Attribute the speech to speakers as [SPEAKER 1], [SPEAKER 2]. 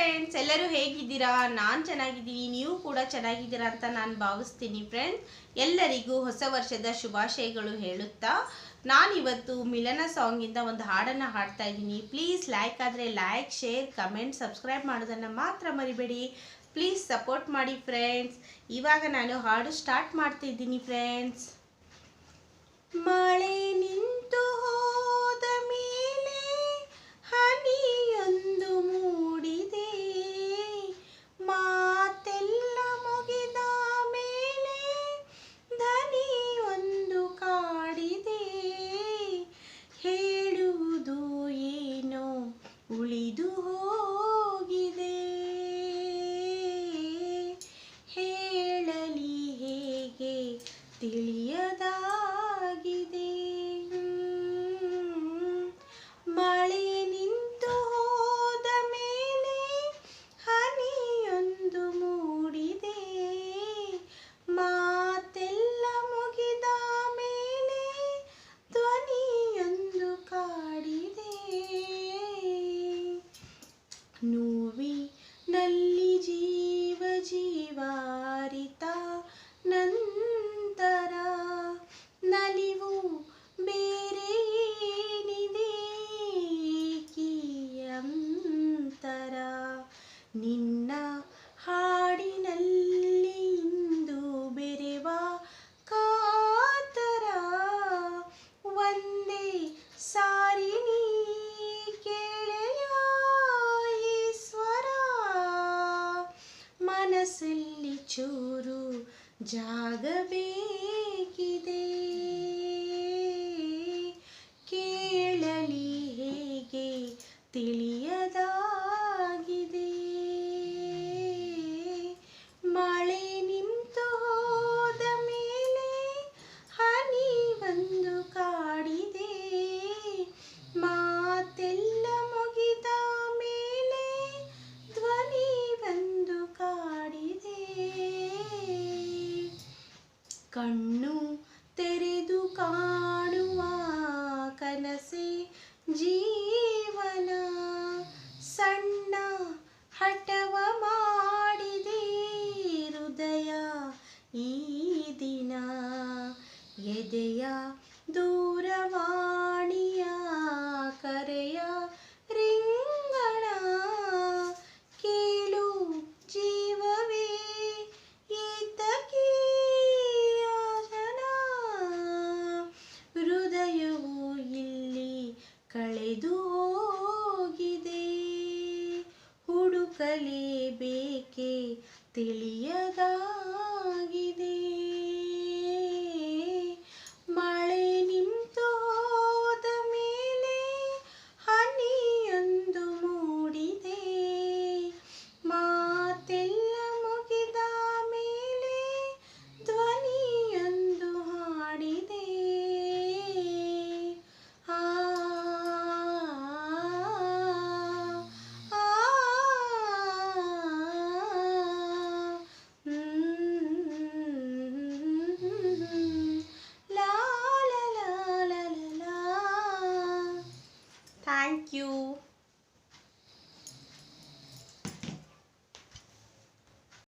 [SPEAKER 1] Friends ಎಲ್ಲರೂ ಹೇಗಿದ್ದೀರಾ? ನಾನು ಚೆನ್ನಾಗಿದ್ದೀನಿ ನೀವು ಕೂಡ ಚೆನ್ನಾಗಿದ್ದೀರಾ ಅಂತ ನಾನು ಭಾವಿಸ್ತೀನಿ ಫ್ರೆಂಡ್ಸ್ ಎಲ್ಲರಿಗೂ ಹೊಸ ವರ್ಷದ ಶುಭಾಶಯಗಳು ಹೇಳುತ್ತಾ, ನಾನಿವತ್ತು ಮಿಲನ ಸಾಂಗಿಂದ ಒಂದು ಹಾಡನ್ನು ಹಾಡ್ತಾ ಇದ್ದೀನಿ. ಪ್ಲೀಸ್ ಲೈಕ್ ಆದರೆ ಲೈಕ್ ಶೇರ್ ಕಮೆಂಟ್ ಸಬ್ಸ್ಕ್ರೈಬ್ ಮಾಡೋದನ್ನು ಮಾತ್ರ ಮರಿಬೇಡಿ. ಪ್ಲೀಸ್ ಸಪೋರ್ಟ್ ಮಾಡಿ ಫ್ರೆಂಡ್ಸ್ ಇವಾಗ ನಾನು ಹಾಡು ಸ್ಟಾರ್ಟ್ ಮಾಡ್ತಿದ್ದೀನಿ ಫ್ರೆಂಡ್ಸ್ ಮಳೆ ನಿಂತು ಸಾರಿ ನೀ ಕೇಳೆಯ ಈಶ್ವರ ಮನಸ್ಸಲ್ಲಿ ಚೂರು ಜಾಗ ಹಠವ ಮಾಡಿದೆ ಹೃದಯ ಈ ದಿನ. ಎದೆಯ ದೂರವಾಣಿಯ ಕರೆಯ ರಿಂಗಣ ಕೇಳು ಜೀವವೇ. ಏತಕೀಯ ಜನ ಹೃದಯವು ಇಲ್ಲಿ ಕಳೆದು ಹುಡುಕಲೇಬೇಕೆ ತಿಳಿಯದಾಗಿದೆ Thank you.